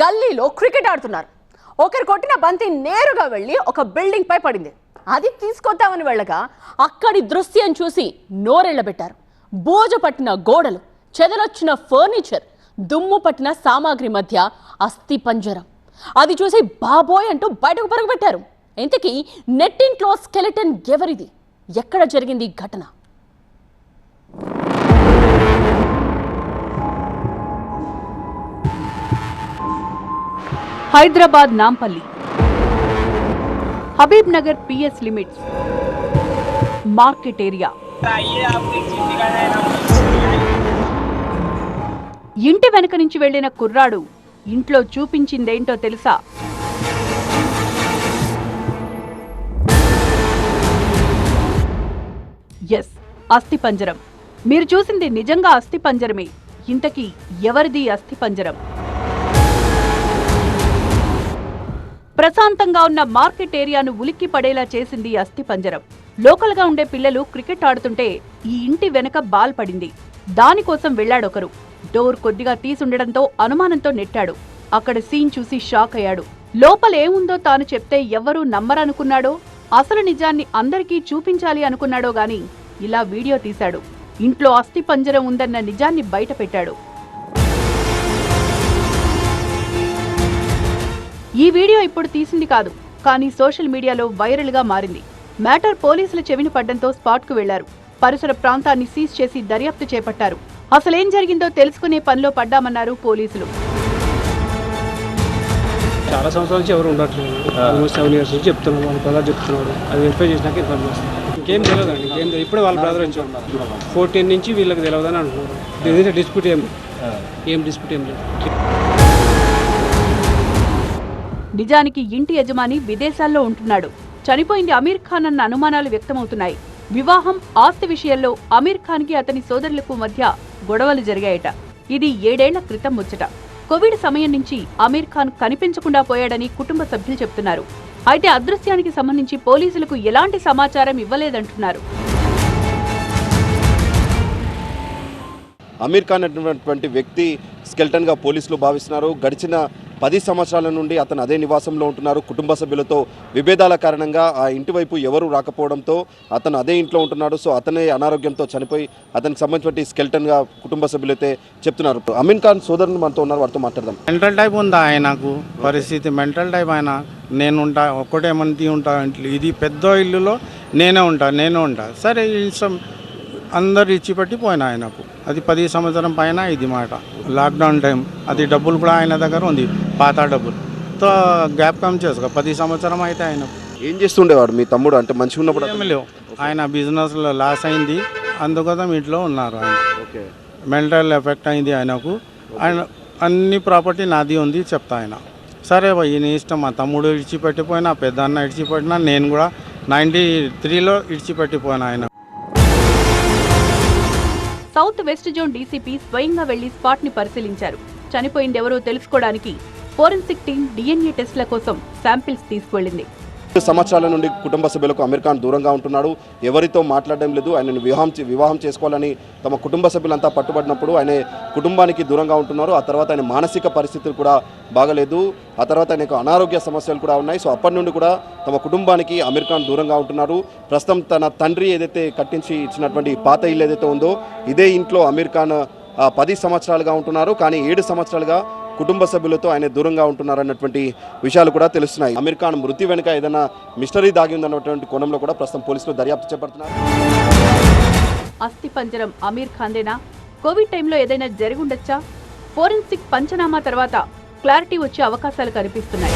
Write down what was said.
గల్లీలో క్రికెట్ ఆడుతున్నారు. ఒకరు కొట్టిన బంతి నేరుగా వెళ్ళి ఒక బిల్డింగ్ పై పడింది. అది తీసుకొద్దామని వెళ్ళగా అక్కడి దృశ్యం చూసి నోరెళ్ళబెట్టారు బోజ పట్టిన గోడలు చెదలొచ్చిన ఫర్నిచర్ దుమ్ము పట్టిన సామాగ్రి మధ్య అస్థి పంజరం. అది చూసి బాబోయ్ అంటూ బయటకు పరుగుపెట్టారు. ఇంతకీ నెట్టింట్లో స్కెలెటన్ ఎవరిది? ఎక్కడ జరిగింది ఈ ఘటన? Hyderabad Nampally. Habib Nagar PS limits. Market area. ఇంటి వెనక నుంచి వెళ్ళిన కుర్రాడు ఇంట్లో చూపించిందేంటో తెలుసా? ఎస్ అస్థిపంజరం మీరు చూసింది నిజంగా అస్థిపంజరమే ఇంతకీ ఎవరిది అస్థిపంజరం ప్రశాంతంగా ఉన్న మార్కెట్ ఏరియాను ఉలిక్కి పడేలా చేసింది అస్థిపంజరం లోకల్గా ఉండే పిల్లలు క్రికెట్ ఆడుతుంటే ఈ ఇంటి వెనక బాల్ పడింది. దానికోసం వెళ్ళాడొకరు. డోర్ కొద్దిగా తీసుండడంతో అనుమానంతో నెట్టాడు. అక్కడ సీన్ చూసి షాక్ అయ్యాడు. లోపల ఏముందో తాను చెప్తే ఎవ్వరూ నమ్మరనుకున్నాడో అసలు నిజాన్ని అందరికీ చూపించాలి అనుకున్నాడో గాని ఇలా వీడియో తీశాడు. ఇంట్లో అస్థిపంజరం ఉందన్న నిజాన్ని బయటపెట్టాడు ఈ వీడియో ఇప్పుడు తీసింది కాదు కానీ సోషల్ మీడియాలో వైరల్గా మారింది. మ్యాటర్ పోలీసుల చెవిని పడ్డంతో స్పాట్కు వెళ్ళారు. పరిసర ప్రాంతాన్ని సీజ్ చేసి దర్యాప్తు చేపట్టారు. అసలేం జరిగిందో తెలుసుకునే పనిలో పడ్డామన్నారు పోలీసులు. చాలా సంవత్సరాల నుంచి ఎవరు ఉండట్లేదు. ఆల్మోస్ట్ సెవెన్ ఇయర్స్ నుంచి చెప్తున్నాడు వాళ్ళ బ్రదర్ చెప్తున్నాడు. అది వెరిఫై చేసినాక ఇన్ఫార్మ్ చేస్తాం. ఇంకేం తెలియదు అండి ఇంకేం తెలియదు. ఇప్పుడే వాళ్ళ బ్రదర్ వచ్చాడు. ఫోర్టీన్ నుంచి వీళ్ళకి తెలియదని అంటున్నారు. దీని డిస్ప్యూట్ ఏం ఏం డిస్ప్యూట్ ఏం లేదు. నిజానికి ఇంటి యజమాని విదేశాల్లో ఉంటున్నాడు. చనిపోయింది అమీర్ ఖాన్ అన్న అనుమానాలు వ్యక్తమవుతున్నాయి. వివాహం ఆస్తి విషయంలో అమీర్ ఖాన్కి అతని సోదరులకు మధ్య గొడవలు జరిగాయట. ఇది ఏడేళ్ళ క్రితం ముచ్చట. కోవిడ్ సమయం నుంచి అమీర్ ఖాన్ కనిపించకుండా పోయాడని కుటుంబ సభ్యులు చెప్తున్నారు. అయితే అదృశ్యానికి సంబంధించి పోలీసులకు ఎలాంటి సమాచారం ఇవ్వలేదంటున్నారు. అమీర్ ఖాన్ అనేటువంటి వ్యక్తి స్కెల్టన్గా పోలీసులు భావిస్తున్నారు. గడిచిన పది సంవత్సరాల నుండి అతను అదే నివాసంలో ఉంటున్నారు. కుటుంబ సభ్యులతో విభేదాల కారణంగా ఆ ఇంటి వైపు ఎవరు రాకపోవడంతో అతను అదే ఇంట్లో ఉంటున్నాడు. సో అతనే అనారోగ్యంతో చనిపోయి అతనికి సంబంధించిన స్కెల్టన్గా కుటుంబ సభ్యులైతే చెప్తున్నారు. అమీన్ ఖాన్ సోదరుని మనతో ఉన్నారు. వారితో మాట్లాడదాం. మెంటల్ టైప్ ఉందా ఆయనకు? పరిస్థితి మెంటల్ టైప్ ఆయన. నేను ఉంటా ఒక్కటే మంది ఉంటా ఇంట్లో. ఇది పెద్ద ఇల్లులో నేనే ఉంటా నేనే ఉంటా. సరే ఇష్టం అందరు ఇచ్చిపెట్టి పోయిన ఆయనకు. అది పది సంవత్సరం పైన ఇది మాట. Lockdown time. అది డబ్బులు కూడా ఆయన దగ్గర ఉంది. పాత డబ్బులు. తో గ్యాప్ కమ్ చేసుకో. పది సంవత్సరం అయితే ఆయనకు ఏం చేస్తుండేవాడు మీ తమ్ముడు? అంటే మంచిగా ఉన్నప్పుడు ఏమి లేవు. ఆయన బిజినెస్లో లాస్ అయింది. అందుకోసం ఇంట్లో ఉన్నారు ఆయన. ఓకే. మెంటల్ ఎఫెక్ట్ అయింది ఆయనకు. ఆయన అన్ని ప్రాపర్టీ నాది ఉంది చెప్తా ఆయన. సరే భయ్ నీ ఇష్టం. మా తమ్ముడు ఇడిచిపెట్టిపోయినా పెద్ద అన్న ఇడిచిపెట్టినా నేను కూడా నైంటీ త్రీలో ఇడిచిపెట్టిపోయినా ఆయన. సౌత్ వెస్ట్ జోన్ డీసీపీ స్వయంగా వెళ్ళి స్పాట్ని పరిశీలించారు. చనిపోయిందెవరో తెలుసుకోవడానికి ఫోరెన్సిక్ టీం డిఎన్ఏ టెస్టుల కోసం శాంపిల్స్ తీసుకువెళ్ళింది సంవత్సరాల నుండి కుటుంబ సభ్యులకు అమీర్ ఖాన్ దూరంగా ఉంటున్నాడు. ఎవరితో మాట్లాడడం లేదు. ఆయనను వివాహం వివాహం చేసుకోవాలని తమ కుటుంబ సభ్యులంతా పట్టుబడినప్పుడు ఆయన కుటుంబానికి దూరంగా ఉంటున్నారు. ఆ తర్వాత ఆయన మానసిక పరిస్థితులు కూడా బాగలేదు. ఆ తర్వాత ఆయనకు అనారోగ్య సమస్యలు కూడా ఉన్నాయి. సో అప్పటి నుండి కూడా తమ కుటుంబానికి అమీర్ ఖాన్ దూరంగా ఉంటున్నారు. ప్రస్తుతం తన తండ్రి ఏదైతే కట్టించి ఇచ్చినటువంటి పాత ఇల్లు ఏదైతే ఉందో ఇదే ఇంట్లో అమీర్ ఖాన్ పది సంవత్సరాలుగా ఉంటున్నారు. కానీ ఏడు సంవత్సరాలుగా కుటుంబ సభ్యులతో ఆయన దూరంగా ఉంటున్నారన్నటువంటి విషయాలు కూడా తెలుస్తున్నాయి. అమీర్ ఖాన్ మృతి వెనుక ఏదైనా మిస్టరీ దాగి ఉందన్నటువంటి కోణంలో కూడా ప్రస్తుతం పోలీసులు దర్యాప్తు చేపడుతున్నారు. అస్థి పంజరం అమీర్ ఖాందేనా కోవిడ్ టైంలో ఏదైనా జరిగుండొచ్చా? ఫోరెన్సిక్ పంచనామా తర్వాత క్లారిటీ వచ్చే అవకాశాలు కనిపిస్తున్నాయి.